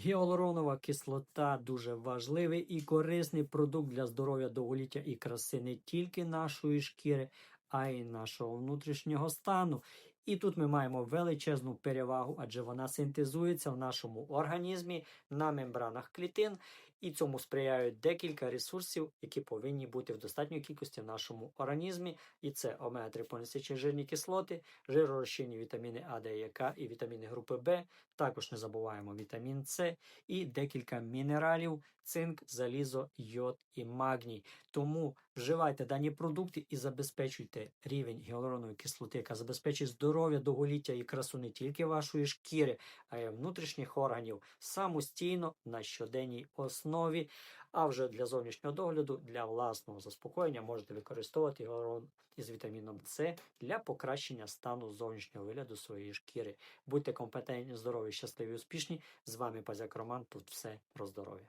Гіалуронова кислота дуже важливий і корисний продукт для здоров'я довголіття і краси не тільки нашої шкіри, а й нашого внутрішнього стану. І тут ми маємо величезну перевагу, адже вона синтезується в нашому організмі на мембранах клітин, і цьому сприяють декілька ресурсів, які повинні бути в достатньої кількості в нашому організмі. І це омега-3 полінесичні жирні кислоти, жиророзчинні вітаміни А, Д і К і вітаміни групи Б. Також не забуваємо вітамін С і декілька мінералів, цинк, залізо, йод і магній. Тому вживайте дані продукти і забезпечуйте рівень гіалуронової кислоти, яка забезпечить здоров'я, довголіття і красу не тільки вашої шкіри, а й внутрішніх органів самостійно на щоденній основі. А вже для зовнішнього догляду, для власного заспокоєння можете використовувати гіалурон із вітаміном С для покращення стану зовнішнього вигляду своєї шкіри. Будьте компетентні, здорові, щасливі, успішні. З вами Пазяк Роман. Тут все про здоров'я.